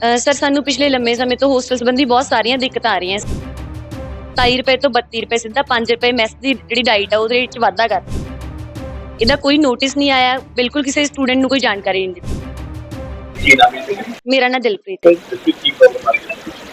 Sir ਸਾਨੂੰ ਪਿਛਲੇ ਲੰਮੇ ਸਮੇਂ ਤੋਂ ਹੋਸਟਲ ਸੰਬੰਧੀ ਬਹੁਤ ਸਾਰੀਆਂ ਦਿੱਕਤਾਂ ਆ ਰਹੀਆਂ 27 ਰੁਪਏ ਤੋਂ 32 ਰੁਪਏ ਸਿੱਧਾ 5 ਰੁਪਏ ਮੈਸ ਦੀ ਜਿਹੜੀ ਡਾਈਟ ਆ ਉਹਦੇ ਵਿੱਚ ਵਾਧਾ ਕਰ ਇਹਦਾ ਕੋਈ ਨੋਟਿਸ ਨਹੀਂ ਆਇਆ ਬਿਲਕੁਲ ਕਿਸੇ ਸਟੂਡੈਂਟ ਨੂੰ ਕੋਈ ਜਾਣਕਾਰੀ ਨਹੀਂ ਦਿੱਤੀ। ਨਾਮ ਮੇਰਾ ਨਾਂ ਦਿਲਪ੍ਰੀਤ ਹੈ?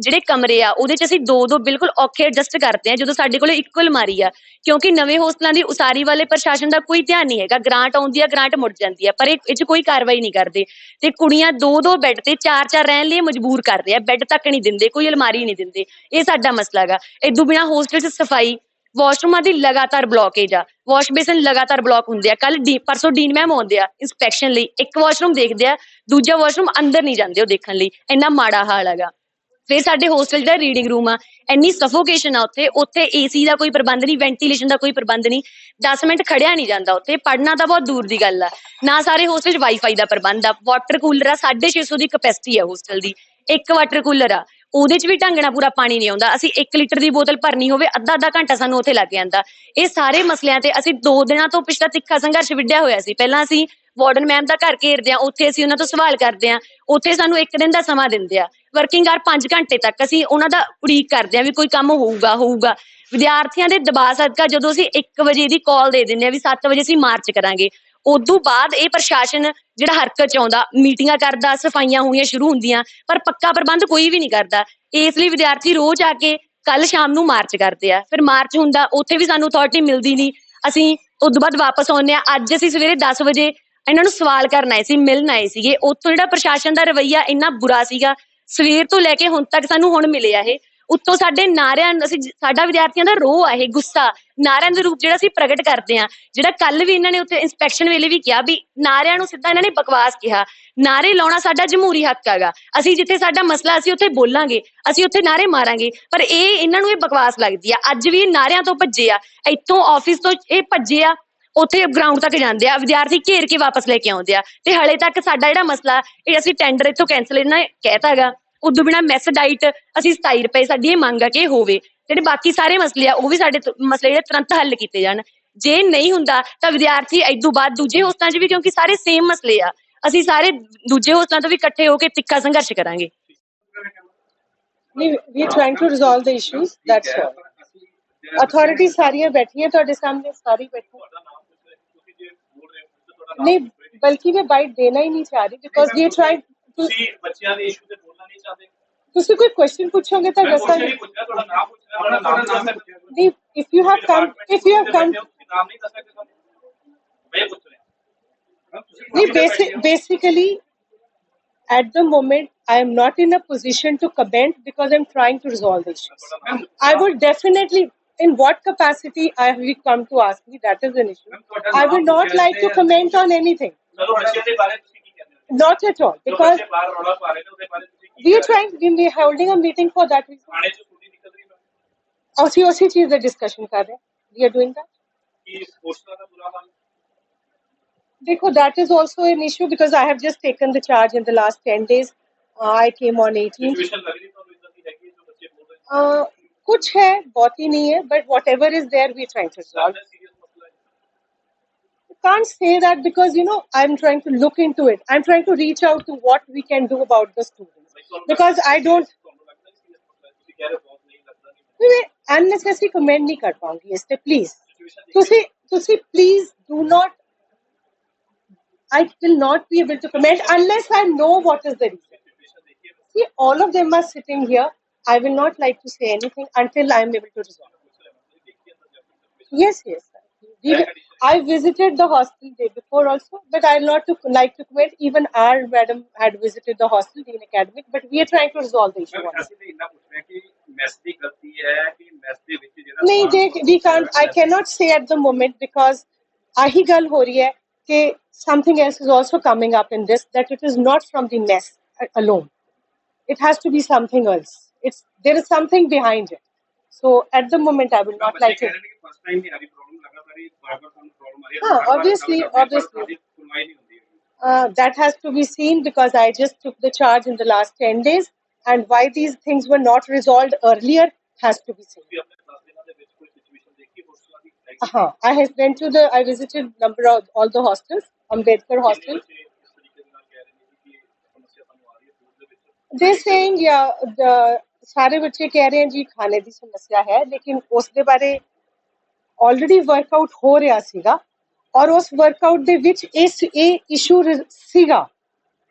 ਜਿਹੜੇ ਕਮਰੇ ਆ, ਉਹਦੇ ਚ ਅਸੀਂ ਦੋ ਦੋ ਬਿਲਕੁਲ ਔਖੇ ਐਡਜਸਟ ਕਰਦੇ ਆ ਜਦੋਂ ਸਾਡੇ ਕੋਲ ਇੱਕੋ ਅਲਮਾਰੀ ਆ। ਕਿਉਂਕਿ ਨਵੇਂ ਹੋਸਟਲਾਂ ਦੀ ਉਸਾਰੀ ਵਾਲੇ ਪ੍ਰਸ਼ਾਸਨ ਦਾ ਕੋਈ ਧਿਆਨ ਨਹੀਂ ਹੈਗਾ। ਗ੍ਰਾਂਟ ਆਉਂਦੀ ਆ, ਗ੍ਰਾਂਟ ਮੁੜ ਜਾਂਦੀ ਆ, ਪਰ ਇਹ ਇਹ ਚ ਕੋਈ ਕਾਰਵਾਈ ਨਹੀਂ ਕਰਦੇ। ਤੇ ਕੁੜੀਆਂ ਦੋ ਦੋ ਬੈੱਡ ਤੇ ਚਾਰ ਚਾਰ ਰਹਿਣ ਲਈ ਮਜਬੂਰ ਕਰਦੇ ਆ। ਬੈੱਡ ਤੱਕ ਨਹੀਂ ਦਿੰਦੇ, ਕੋਈ ਅਲਮਾਰੀ ਨਹੀਂ ਦਿੰਦੇ। ਇਹ ਸਾਡਾ ਮਸਲਾ ਹੈਗਾ। ਇਦੋਂ ਬਿਨਾ ਹੋਸਟਲ 'ਚ ਸਫ਼ਾਈ, ਵਾਸ਼ਰੂਮਾਂ ਦੀ ਲਗਾਤਾਰ ਬਲੌਕੇਜ ਆ। ਵਾਸ਼ ਬੇਸਨ ਲਗਾਤਾਰ ਬਲੌਕ ਹੁੰਦੇ ਆ। ਕੱਲ ਪਰਸੋਂ ਡੀਨ ਮੈਮ ਆਉਂਦੇ ਆ ਇਨਸਪੈਕਸ਼ਨ ਲਈ। ਇੱਕ ਵਾਸ਼ਰੂਮ ਦੇਖਦੇ ਆ, ਦੂਜਾ ਵਾਸ਼ਰੂਮ ਅੰਦਰ ਨਹੀਂ ਜਾਂਦੇ ਉਹ ਦੇਖਣ ਲਈ। ਇੰਨਾ ਮਾੜਾ ਹਾਲ ਹੈਗਾ। ਫਿਰ ਸਾਡੇ ਹੋਸਟਲ ਦਾ ਰੀਡਿੰਗ ਰੂਮ ਆ। ਇੰਨੀ ਸਫੋਕੇਸ਼ਨ ਆ ਉੱਥੇ। ਉੱਥੇ ਏਸੀ ਦਾ ਕੋਈ ਪ੍ਰਬੰਧ ਨਹੀਂ ਵੈਂਟੀਲੇਸ਼ਨ ਦਾ ਕੋਈ ਪ੍ਰਬੰਧ ਨਹੀਂ। 10 ਮਿੰਟ ਖੜਿਆ ਨਹੀਂ ਜਾਂਦਾ ਉੱਥੇ। ਪੜਨਾ ਤਾਂ ਬਹੁਤ ਦੂਰ ਦੀ ਗੱਲ ਆ। ਨਾ ਸਾਰੇ ਹੋਸਟਲ 'ਚ ਵਾਈਫਾਈ ਦਾ ਪ੍ਰਬੰਧ ਆ। ਵਾਟਰ ਕੂਲਰ ਆ 650 ਦੀ ਕਪੈਸਿਟੀ ਆ ਹੋਸਟਲ ਦੀ। ਇੱਕ ਵਾਟਰ ਕੂਲਰ ਆ। ਉਹਦੇ 'ਚ ਵੀ ਢੰਗ ਨਾਲ ਪੂਰਾ ਪਾਣੀ ਨਹੀਂ ਆਉਂਦਾ। ਅਸੀਂ 1 ਲੀਟਰ ਦੀ ਬੋਤਲ ਭਰਨੀ ਹੋਵੇ, ਅੱਧਾ ਅੱਧਾ ਘੰਟਾ ਸਾਨੂੰ ਉੱਥੇ ਲੱਗ ਜਾਂਦਾ। ਇਹ ਸਾਰੇ ਮਸਲਿਆਂ ਤੇ ਅਸੀਂ 2 ਦਿਨਾਂ ਤੋਂ ਪਿਛਲਾ ਤਿੱਖਾ ਸੰਘਰਸ਼ ਵਿੱਢਿਆ ਹੋਇਆ ਸੀ। ਪਹਿਲਾਂ ਅਸੀਂ ਵਾਰਡਨ ਮੈਮ ਦਾ ਘਰ ਘੇਰਦੇ ਆ, ਉੱਥੇ ਅਸੀਂ ਉਹਨਾਂ ਤੋਂ ਸਵਾਲ ਕਰਦੇ ਆ, ਉੱਥੇ ਸਾਨੂੰ ਇੱਕ ਦਿਨ ਦਾ ਸਮਾਂ ਦਿੰਦੇ ਆ। ਵਰਕਿੰਗ ਆਰ 5 ਘੰਟੇ ਤੱਕ ਅਸੀਂ ਉਹਨਾਂ ਦਾ ਉਡੀਕ ਕਰਦੇ ਆ ਵੀ ਕੋਈ ਕੰਮ ਹੋਊਗਾ ਹੋਊਗਾ। ਵਿਦਿਆਰਥੀਆਂ ਦੇ ਦਬਾਅ ਸਦਕਾ ਜਦੋਂ ਅਸੀਂ 1 ਵਜੇ ਦੀ ਕਾਲ ਦੇ ਦਿੰਦੇ ਆ ਵੀ 7 ਵਜੇ ਅਸੀਂ ਮਾਰਚ ਕਰਾਂਗੇ, ਉਦੋਂ ਬਾਅਦ ਇਹ ਪ੍ਰਸ਼ਾਸਨ ਜਿਹੜਾ ਹਰਕਤ ਚ ਆਉਂਦਾ, ਮੀਟਿੰਗਾਂ ਕਰਦਾ, ਸਫਾਈਆਂ ਹੋਣੀਆਂ ਸ਼ੁਰੂ ਹੁੰਦੀਆਂ, ਪਰ ਪੱਕਾ ਪ੍ਰਬੰਧ ਕੋਈ ਵੀ ਨਹੀਂ ਕਰਦਾ। ਇਸ ਲਈ ਵਿਦਿਆਰਥੀ ਰੋਜ਼ ਆ ਕੇ ਕੱਲ ਸ਼ਾਮ ਨੂੰ ਮਾਰਚ ਕਰਦੇ ਆ। ਫਿਰ ਮਾਰਚ ਹੁੰਦਾ, ਉੱਥੇ ਵੀ ਸਾਨੂੰ ਅਥਾਰਟੀ ਮਿਲਦੀ ਨਹੀਂ। ਅਸੀਂ ਉਦੋਂ ਬਾਅਦ ਵਾਪਸ ਆਉਂਦੇ ਆ, ਅੱਜ ਅਸੀਂ ਸਵੇਰੇ 10 ਵਜੇ ਇਹਨਾਂ ਨੂੰ ਸਵਾਲ ਕਰਨ ਆਏ ਸੀ, ਮਿਲਣ ਆਏ ਸੀਗੇ। ਉੱਥੋਂ ਜਿਹੜਾ ਪ੍ਰਸ਼ਾਸਨ ਦਾ ਰਵੱਈਆ ਇੰਨਾ ਬੁਰਾ ਸੀਗਾ, ਸਵੇਰ ਤੋਂ ਲੈ ਕੇ ਹੁਣ ਤੱਕ ਸਾਨੂੰ ਹੁਣ ਮਿਲਿਆ ਇਹ। ਉੱਤੋਂ ਸਾਡੇ ਨਾਰਿਆਂ, ਅਸੀਂ ਸਾਡਾ ਵਿਦਿਆਰਥੀਆਂ ਦਾ ਰੋਹ ਆ ਇਹ, ਗੁੱਸਾ। ਨਾਰਿਆਂ ਦੇ ਰੂਪ ਜਿਹੜਾ ਅਸੀਂ ਪ੍ਰਗਟ ਕਰਦੇ ਆ ਜਿਹੜਾ ਕੱਲ ਵੀ ਇਹਨਾਂ ਨੇ ਉੱਥੇ ਇਨਸਪੈਕਸ਼ਨ ਵੇਲੇ ਵੀ ਕਿਹਾ ਵੀ ਨਾਰਿਆਂ ਨੂੰ ਸਿੱਧਾ ਇਹਨਾਂ ਨੇ ਬਕਵਾਸ ਕਿਹਾ। ਨਾਰੇ ਲਾਉਣਾ ਸਾਡਾ ਜਮਹੂਰੀ ਹੱਕ ਹੈਗਾ। ਅਸੀਂ ਜਿੱਥੇ ਸਾਡਾ ਮਸਲਾ, ਅਸੀਂ ਉੱਥੇ ਬੋਲਾਂਗੇ, ਅਸੀਂ ਉੱਥੇ ਨਾਰੇ ਮਾਰਾਂਗੇ। ਪਰ ਇਹ, ਇਹਨਾਂ ਨੂੰ ਇਹ ਬਕਵਾਸ ਲੱਗਦੀ ਆ। ਅੱਜ ਵੀ ਇਹ ਨਾਰਿਆਂ ਤੋਂ ਭੱਜੇ ਆ। ਇੱਥੋਂ ਆਫਿਸ ਤੋਂ ਇਹ ਭੱਜੇ ਆ। ਉੱਥੇ ਗਰਾਊਂਡ ਤੱਕ ਜਾਂਦੇ ਆ, ਵਿਦਿਆਰਥੀ ਘੇਰ ਕੇ ਵਾਪਸ ਲੈ ਕੇ ਆਉਂਦੇ ਆ। ਤੇ ਹਲੇ ਤੱਕ ਸਾਡਾ ਜਿਹੜਾ ਮਸਲਾ, ਇਹ ਅਸੀਂ ਟੈਂਡਰ ਇੱਥੋਂ ਕੈਨਸਲ ਇਹਨਾਂ ਕਹਿਤਾ ਹੈਗਾ। ਉਦੋਂ ਬਿਨਾ ਮੈਸ ਅਸੀਂ 27 ਰੁਪਏ ਸਾਡੀ ਇਹ ਮੰਗ ਆ ਕਿ ਹੋਵੇ। ਜਿਹੜੇ ਬਾਕੀ ਸਾਰੇ ਮਸਲੇ ਆ, ਉਹ ਵੀ ਸਾਡੇ ਮਸਲੇ ਜਿਹੜੇ ਤੁਰੰਤ ਹੱਲ ਕੀਤੇ ਜਾਣ। ਜੇ ਨਹੀਂ ਹੁੰਦਾ ਤਾਂ ਵਿਦਿਆਰਥੀ ਇਦੋਂ ਬਾਅਦ ਦੂਜੇ ਹੋਸਟਾਂ 'ਚ ਵੀ, ਕਿਉਂਕਿ ਸਾਰੇ ਸੇਮ ਮਸਲੇ ਆ, ਅਸੀਂ ਸਾਰੇ ਦੂਜੇ ਹੋਸਟਾਂ ਤੋਂ ਵੀ ਇਕੱਠੇ ਹੋ ਕੇ ਤਿੱਖਾ ਸੰਘਰਸ਼ ਕਰਾਂਗੇ। We trying to resolve the issues that's all authority ਸਾਰੀਆਂ ਬੈਠੀਆਂ, ਤੁਹਾਡੇ ਸਾਹਮਣੇ ਸਾਰੀ ਬੈਠੀ। ਨਹੀਂ ਬਲਕਿ ਮੈਂ ਬਾਈਟ ਦੇਣਾ ਹੀ ਨਹੀਂ ਚਾਹ ਰਹੀ because we are trying to ਤੁਸੀਂ ਬੱਚਿਆਂ ਦੇ ਇਸ਼ੂ ਤੇ ਬੋਲਣਾ ਨਹੀਂ ਚਾਹਦੇ ਤੁਸੀਂ ਕੋਈ ਕੁਐਸਚਨ ਪੁੱਛੋਗੇ ਤਾਂ ਮੈਂ ਦੱਸਾਂਗੇ ਕੁਐਸਚਨ ਪੁੱਛਿਆ ਤੁਹਾਡਾ ਨਾਮ ਪੁੱਛਿਆ ਤੁਹਾਡਾ ਨਾਮ ਦੱਸ ਸਕਦੇ ਨਹੀਂ if you have come if you have come ਨਾਮ ਨਹੀਂ ਦੱਸ ਸਕਦੇ ਤੁਹਾਨੂੰ ਮੈਂ ਪੁੱਛ ਰਿਹਾ ਨਹੀਂ basic basically at the moment i am not in a position to comment because i'm trying to resolve the issues i would definitely in what capacity have you come to ask me? That is an issue. I would not like to comment on anything. Not at all. Because we are trying, we are holding a meeting for that reason. उसी उसी चीज are discussion कर रहे हैं we are doing that देखो that is also the issue because I have 10 days. Uh, I came on 18 कुछ है बहुत ही नहीं है but whatever is there we're trying to resolve ਜ਼ਿਆਦਾ ਸੀਰੀਅਸ ਮਸਲਾ ਹੈ I can't say that because you know I'm trying to look into it I'm trying to reach out to what we can do about the students because I don't ਤੁਹਾਨੂੰ ਲੱਗਦਾ serious ਮਸਲਾ ਹੈ ਤੁਸੀਂ ਕਹਿ ਰਹੇ ਹੋ ਬਹੁਤ ਨਹੀਂ ਲੱਗਦਾ ਨਹੀਂ मैं unnecessary comment नहीं कर पाऊंगी इस पे please ਸਿਚੁਏਸ਼ਨ ਤੁਸੀਂ ਤੁਸੀਂ please do not I will not be able to comment unless I know what is the reason situation ਦੇਖੀਏ See, all of them are sitting here. I will not like to say anything until I am able to resolve. Yes, yes, I visited the hostel day before also, but I not to like to quit. Even our madam had visited the hostel in academic, but we are trying to resolve the issue. Ma'am, also. We, can't. I cannot say at the moment because ahi gal ho hai ke something else is also coming up in this that it is not from the mess alone. It has to be something else it's there is something behind it. So at the moment, I will not like it. Huh, obviously, obviously. Uh, that has to be seen because I just took the charge in the last 10 days, and why these things were not resolved earlier has to be seen. Uh-huh. I went to the, I visited number of all the hostels, Ambedkar hostel. They're saying, yeah, the, ਸਾਰੇ ਬੱਚੇ ਕਹਿ ਰਹੇ ਹਨ ਜੀ ਖਾਣੇ ਦੀ ਸਮੱਸਿਆ ਹੈ ਲੇਕਿਨ ਉਸ ਦੇ ਬਾਰੇ ਆਲਰੇਡੀ ਵਰਕਆਊਟ ਹੋ ਰਿਹਾ ਸੀਗਾ ਔਰ ਉਸ ਵਰਕਆਊਟ ਦੇ ਵਿੱਚ ਇਸ ਇਹ ਇਸ਼ੂ ਸੀਗਾ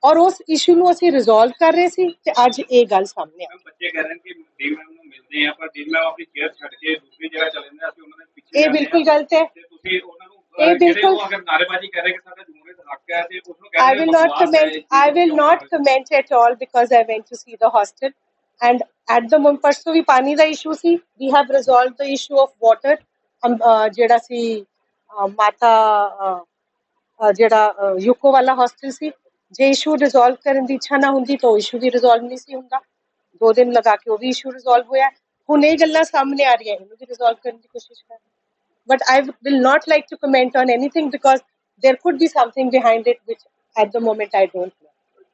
ਔਰ ਉਸ ਇਸ਼ੂ ਨੂੰ ਅਸੀਂ ਰਿਜ਼ੋਲਵ ਕਰ ਰਹੇ ਸੀ ਤੇ ਅੱਜ ਇਹ ਗੱਲ ਸਾਹਮਣੇ ਆ ਬੱਚੇ ਕਹਿ ਰਹੇ ਕਿ ਡੀ ਮੈਮ ਨੂੰ ਮਿਲਦੇ ਆ ਪਰ ਡੀ ਮੈਮ ਆਪਣੀ ਕੇਅਰ ਛੱਡ ਕੇ ਦੂਸਰੀ ਜਗ੍ਹਾ ਚਲੇ ਜਾਂਦੇ ਆ, ਅਸੀਂ ਉਹਨਾਂ ਦੇ ਪਿੱਛੇ ਇਹ ਬਿਲਕੁਲ। ਗਲਤ ਹੈ ਤੁਸੀਂ ਉਹਨਾਂ ਨੂੰ ਇਹ ਬਿਲਕੁਲ- ਅਗਰ ਨਾਰੇਬਾਜ਼ੀ ਕਰ ਰਹੇ ਕਿ ਸਾਡਾ ਜਮਹੂਰੀਅਤ ਦਾ ਹੱਕ ਹੈ ਤੇ ਉਸ ਨੂੰ I ਕਹਿੰਦੇ will not comment. I will not comment at all because I went to see the hostel. And at the moment ਪਰਸੋਂ ਵੀ ਪਾਣੀ ਦਾ ਇਸ਼ੂ ਸੀ we have resolved the issue of water ਜਿਹੜਾ ਸੀ ਮਾਤਾ ਜਿਹੜਾ ਯੂਕੋ ਵਾਲਾ ਹੌਸਟਲ ਸੀ ਜੇ ਇਸ਼ੂ ਰਿਜ਼ੋਲਵ ਕਰਨ ਦੀ ਇੱਛਾ ਨਾ ਹੁੰਦੀ ਤਾਂ ਇਸ਼ੂ ਦੀ ਰਿਜ਼ੋਲਵ ਨਹੀਂ ਸੀ ਹੁੰਦਾ ਦੋ ਦਿਨ ਲਗਾ ਕੇ ਉਹ ਵੀ ਇਸ਼ੂ ਰਿਜ਼ੋਲਵ ਹੋਇਆ ਹੁਣ ਇਹ ਗੱਲਾਂ ਸਾਹਮਣੇ ਆ ਰਹੀਆਂ ਇਹਨੂੰ ਵੀ ਰਿਜ਼ੋਲਵ ਕਰਨ ਦੀ ਕੋਸ਼ਿਸ਼ ਕਰ but I will not like to comment on anything because there could be something behind it which at the moment I don't know.